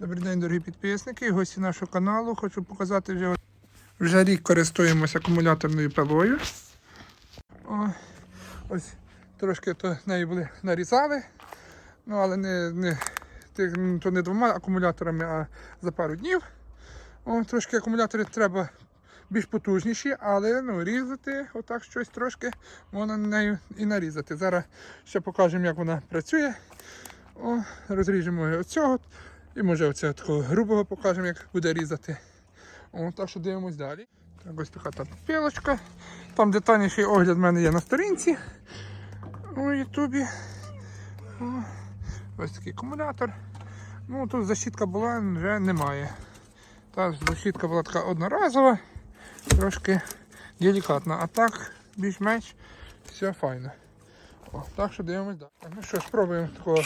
Добрий день, дорогі підписники, гості нашого каналу. Хочу показати вже, вже рік користуємося акумуляторною пилою. О, ось трошки то нею були нарізали. Ну, але не, не, то не двома акумуляторами, а за пару днів. О, трошки акумулятори треба більш потужніші, але ну, різати отак щось трошки можна нею і нарізати. Зараз ще покажемо, як вона працює. О, розріжемо оцього. І може оце такого грубого покажемо, як буде різати. О, так що дивимось далі. Так, ось така та пілочка. Там детальніший огляд в мене є на сторінці у Ютубі. Ось такий акумулятор. Ну, тут защітка була, вже немає. Та защітка була така одноразова, трошки делікатна. А так, більш-менш все файно. О, так що дивимось далі. Ну що, спробуємо такого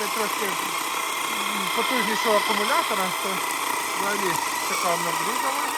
Якби трошки потужнішого акумулятора, то взагалі така врізали.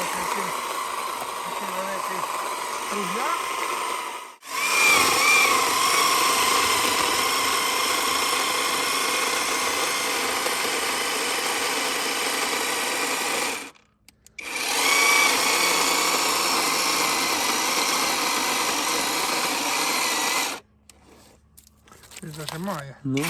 Ось такий, такий великий кругляк. Щось зажимає. Ну,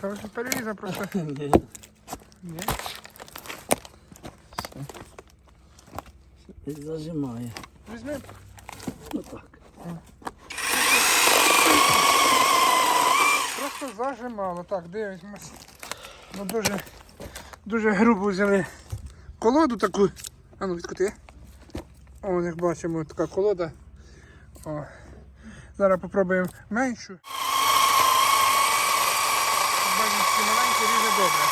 Так, вже перерізав просто. Ні. Ні. І зажимає. Візьми. Ну так. Просто зажимало. Так, дивимось. Ну дуже, дуже грубо взяли колоду таку. А ну відкути. О, як бачимо, така колода. О. Зараз попробуємо меншу. Бачимо, що маленькі ріже добре.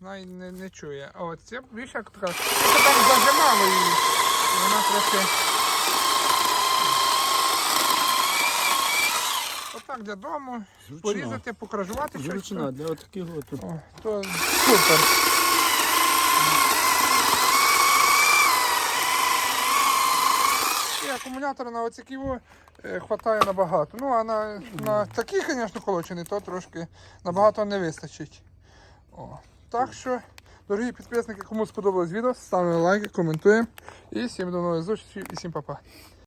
Най не, не чує. А от це більше як така. Це там зажимало її. Вона трохи. Отак для дому. Порізати, покражувати щось. Зручна для отаких от. О, то супер. І акумулятора на оці ківо вистачає хватає набагато. Ну, а на, на такі, звісно, колочені, то трошки набагато не вистачить. О. Так що, дорогі підписники, кому сподобалось відео, ставимо лайки, коментуємо. І всім до нових зустрічей і всім па-па.